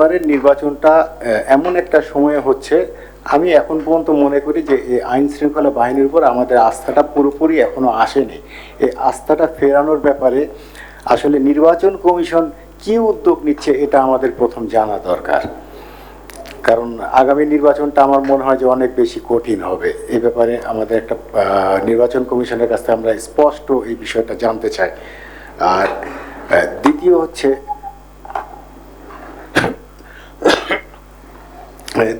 এবারের নির্বাচনটা এমন একটা সময়ে হচ্ছে, আমি এখন পর্যন্ত মনে করি যে এই আইন শৃঙ্খলা বাহিনীর উপর আমাদের আস্থাটা পুরোপুরি এখনও আসেনি। এই আস্থাটা ফেরানোর ব্যাপারে আসলে নির্বাচন কমিশন কি উদ্যোগ নিচ্ছে এটা আমাদের প্রথম জানা দরকার। কারণ আগামী নির্বাচনটা আমার মনে হয় যে অনেক বেশি কঠিন হবে। এ ব্যাপারে আমাদের একটা নির্বাচন কমিশনের কাছ থেকে আমরা স্পষ্ট এই বিষয়টা জানতে চাই। আর দ্বিতীয় হচ্ছে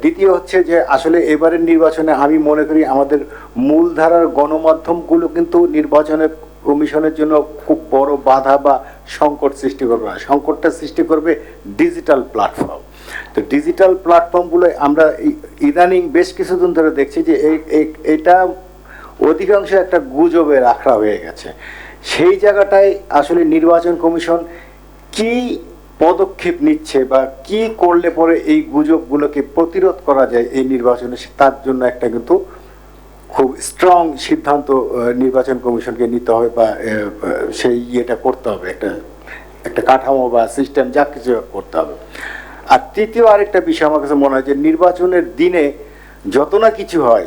দ্বিতীয় হচ্ছে যে আসলে এবারের নির্বাচনে আমি মনে করি আমাদের মূলধারার গণমাধ্যমগুলো কিন্তু নির্বাচনের কমিশনের জন্য খুব বড় বাধা বা সংকট সৃষ্টি করবে না। সংকটটা সৃষ্টি করবে ডিজিটাল প্ল্যাটফর্ম। তো ডিজিটাল প্ল্যাটফর্মগুলো আমরা ইদানিং বেশ কিছুদিন ধরে দেখছি যে এটা অধিকাংশ একটা গুজবে রাখা হয়ে গেছে। সেই জায়গাটায় আসলে নির্বাচন কমিশন কি পদক্ষেপ নিচ্ছে বা কি করলে পরে এই গুজবগুলোকে প্রতিরোধ করা যায় এই নির্বাচনে তার জন্য একটা কিন্তু খুব স্ট্রং সিদ্ধান্ত নির্বাচন কমিশনকে নিতে হবে বা সেই ইয়েটা করতে হবে, একটা একটা কাঠামো বা সিস্টেম যা কিছু করতে হবে। আর তৃতীয় আরেকটা বিষয় আমার কাছে মনে হয় যে নির্বাচনের দিনে যত না কিছু হয়,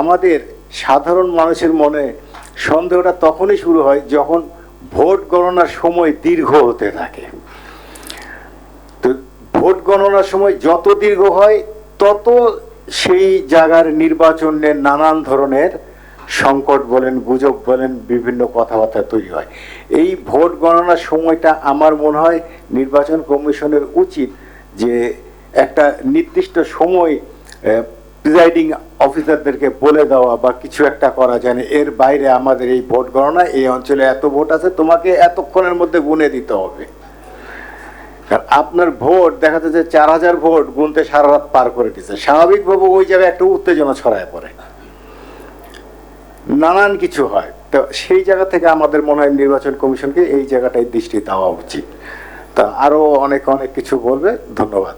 আমাদের সাধারণ মানুষের মনে সন্দেহটা তখনই শুরু হয় যখন ভোট গণনার সময় দীর্ঘ হতে থাকে। গণনার সময় যত দীর্ঘ হয়, তত সেই জায়গার নির্বাচনের নানান ধরনের সংকট বলেন, গুজব বলেন, বিভিন্ন কথাবার্তা তৈরি হয়। এই ভোট গণনার সময়টা আমার মনে হয় নির্বাচন কমিশনের উচিত যে একটা নির্দিষ্ট সময় প্রিজাইডিং অফিসারদেরকে বলে দেওয়া বা কিছু একটা করা যায় এর বাইরে আমাদের এই ভোট গণনা, এই অঞ্চলে এত ভোট আছে, তোমাকে এতক্ষণের মধ্যে গুনে দিতে হবে। কারণ আপনার ভোট দেখা যাচ্ছে চার হাজার ভোট গুনতে সারা রাত পার করে দিচ্ছে। স্বাভাবিকভাবে ওই জায়গায় একটা উত্তেজনা ছড়ায় পড়ে। নানান কিছু হয়। তো সেই জায়গা থেকে আমাদের মনে হয় নির্বাচন কমিশনকে এই জায়গাটায় দৃষ্টি দেওয়া উচিত। তা আরও অনেক অনেক কিছু বলবে। ধন্যবাদ।